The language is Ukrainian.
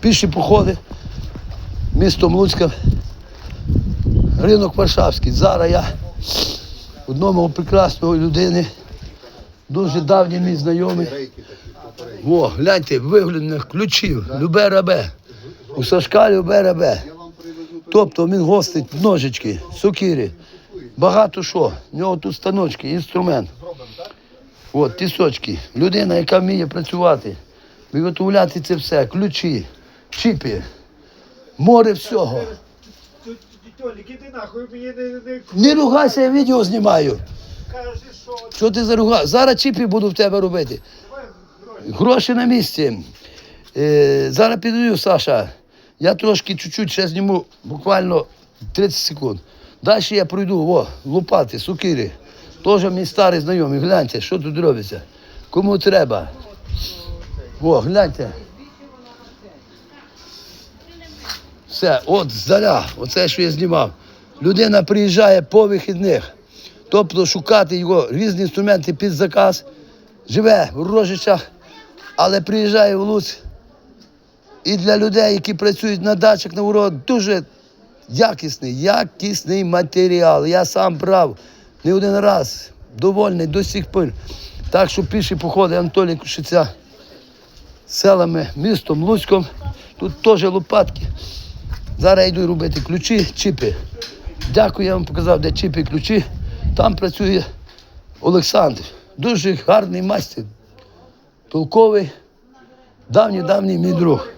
піші походи містом Луцька, ринок Варшавський. Зараз я одному прекрасного людини, дуже давній мій знайомий. О, гляньте, вигляд ключів, любе рабе. У Сашка любе рабе. Тобто він гостить ножички, сокири, багато що. У нього тут станочки, інструмент. От, тісочки. Людина, яка вміє працювати, виготовляти це все, ключі, чіпи, море всього. Толік, іди нахуй, мені не, ругайся, я відео знімаю. що Що ти заругав? Зараз чіпи буду в тебе робити. гроші. На місці. Е, зараз підаю, Саша. Я трошки чуть-чуть ще зніму, буквально 30 секунд. Далі я пройду, о, лопати, сукири. Теж мій старий знайомий. Гляньте, що тут робиться. Кому треба. О, гляньте. Все, от заря, оце, що я знімав. Людина приїжджає по вихідних. Тобто шукати його різні інструменти під заказ. Живе в Рожичах, але приїжджає в Луць. І для людей, які працюють на дачах на урод, дуже якісний, якісний матеріал. Я сам брав не один раз, довольний до сих пір. Так що піші походи Анатолій Кушиця селами, містом Луцьком. Тут теж лопатки. Зараз я йду робити ключі, чіпи. Дякую, я вам показав, де чіпи ключі. Там працює Олександр. Дуже гарний майстер. Толковий, давній-давній мій друг.